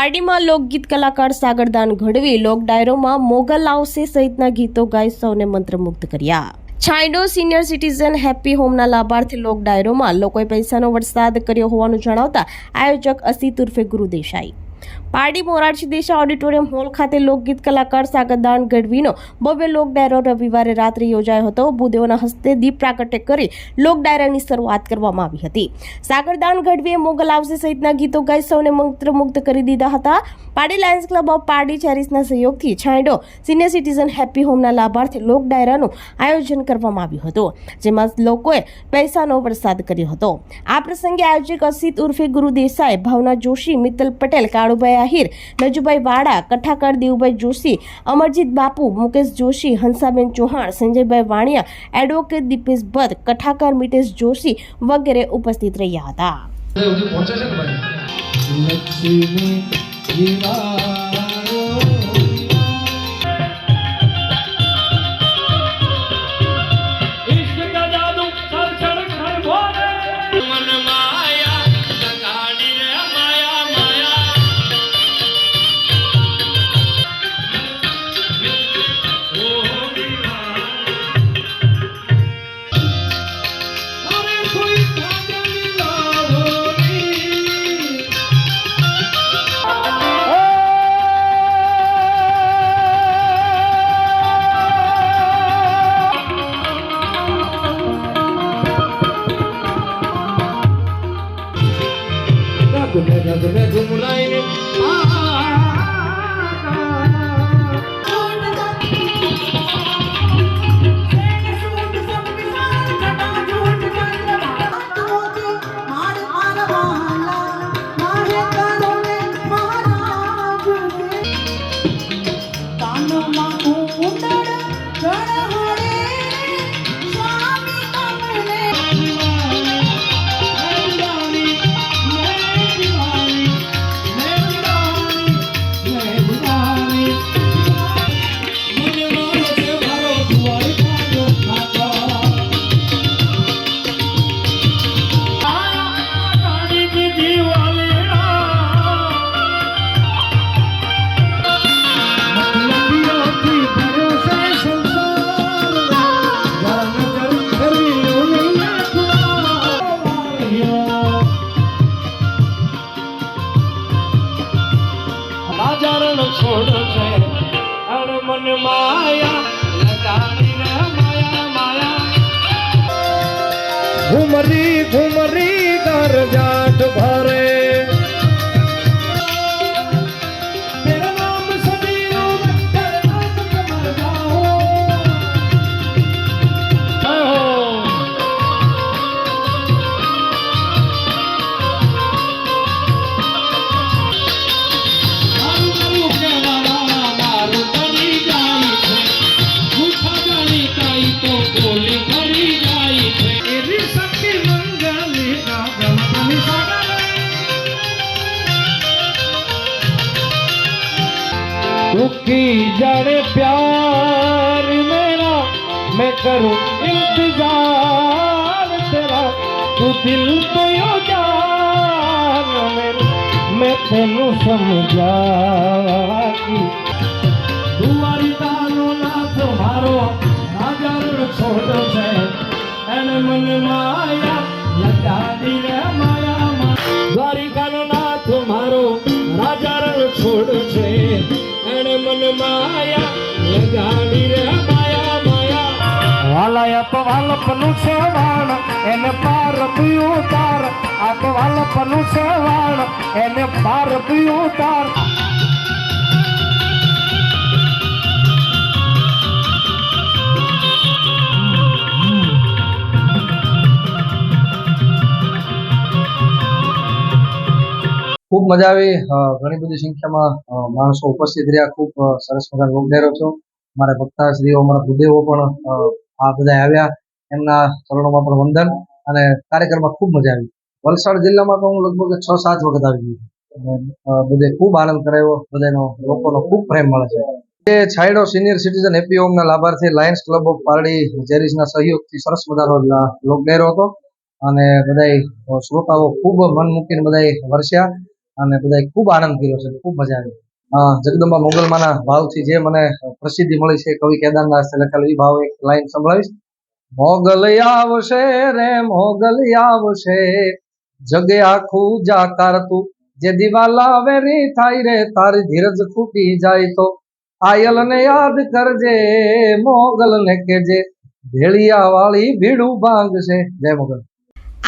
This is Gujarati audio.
પાર્ટીમાં લોકગીત કલાકાર સાગરદાન ઘડવી લોક ડાયરોમાં મોગલ આવશે સહિતના ગીતો ગાઈ સૌને મંત્રમુગ્ધ કર્યા. છાંયડો સિનિયર સિટીઝન હેપી હોમના લાભાર્થી લોક ડાયરોમાં લોકોએ પૈસાનો વરસાદ કર્યો હોવાનું જણાવતા આયોજક અસિત ઉર્ફે ગુરુ દેસાઈ. પારડી મોરારજી દેશા ઓડિટોરિયમ હોલ ખાતે લોકગીત કલાકાર સાગરદાન ગઢવીનો ભવ્ય લોક ડાયરો રવિવારે રાત્રે યોજાયો હતો. ભૂદેવોના હસ્તે દીપ પ્રાગટ્ય કરી લોક ડાયરાની શરૂઆત કરવામાં આવી હતી. સાગરદાન ગઢવીએ મોગલ આવશે સહિતના ગીતો ગાઈ સૌને મંત્રમુગ્ધ કરી દીધા હતા. Pardi Lions Club of Pardi ચેરિસના સહયોગથી છાંયડો સિનિયર સિટીઝન હેપી હોમના લાભાર્થી લોક ડાયરાનું આયોજન કરવામાં આવ્યું હતું, જેમાં લોકોએ પૈસાનો વરસાદ કર્યો હતો. આ પ્રસંગે આયોજક અસિત ઉર્ફે ગુરુ દેસાઈ, ભાવના જોશી, મિત્તલ પટેલ કાળુભાઈ આહિર નજુભાઈ વાડા કઠાકર દેવુભાઈ જોશી અમરજીત બાપુ મુકેશ જોશી હંસાબેન ચૌહાણ સંજયભાઈ વાણિયા એડવોકેટ દીપેશ ભટ્ટ કઠાકર મિતેશ જોશી વગેરે ઉપસ્થિત રહ્યા હતા. મન માયા માયા માયા ઘુમરી ઘુમરી કર જાટ ભરે रुकी जाने प्यार मेरा मैं करूं इंतजार तेरा तू दिल तो यो जान मेरे मैं तेनु समझा की दुआरी तालो ना तो मारो ना जर छोड़ से एन मन माया लगा दी ने माया मा। માયા લગાડી એને પાર પીયું તાર આપ વાલપનું છે વાણ એને પાર પીયું તાર ખૂબ મજા આવી. ઘણી બધી સંખ્યામાં માણસો ઉપસ્થિત રહ્યા. ખૂબ સરસ મજાનો લોક ડાયરો છો મારા ભક્તાશ્રીઓ, મારા ભૂદેવો પણ આ બધા આવ્યા. એમના ચરણોમાં પણ વંદન અને કાર્યક્રમમાં ખૂબ મજા આવી. વલસાડ જિલ્લામાં તો હું લગભગ છ સાત વખત આવી ગયો બધે ખૂબ આનંદ કરાયો બધાનો, લોકોનો ખૂબ પ્રેમ મળે છે. એ છાયડો સિનિયર સિટીઝન હેપી હોમના લાભાર્થી લાયન્સ ક્લબ ઓફ પારડી જેરીસના સહયોગથી સરસ મજાનો લોક ડાયરો હતો. અને બધા શ્રોતાઓ ખૂબ મન મૂકીને બધા વરસ્યા. અને બધાએ ખૂબ આનંદ કર્યો છે, ખૂબ મજા આવી. જગદંબા મોગલમાના ભાવથી જે મને પ્રસિદ્ધિ મળી છે, કવિ કેદારનાથે લખેલું, એ ભાવ એક લાઈન સંભળાવીશ. મોગલ આવશે રે, મોગલ આવશે. જગે આખું જાકાર તું, જે દિવાલા વેરી થાય રે, તારી ધીરજ ખૂટી જાય તો. આયલ ને યાદ કરજે મોગલ ને કેજે ભેળિયા વાળી ભીડું ભાંગશે. જય મોગલ.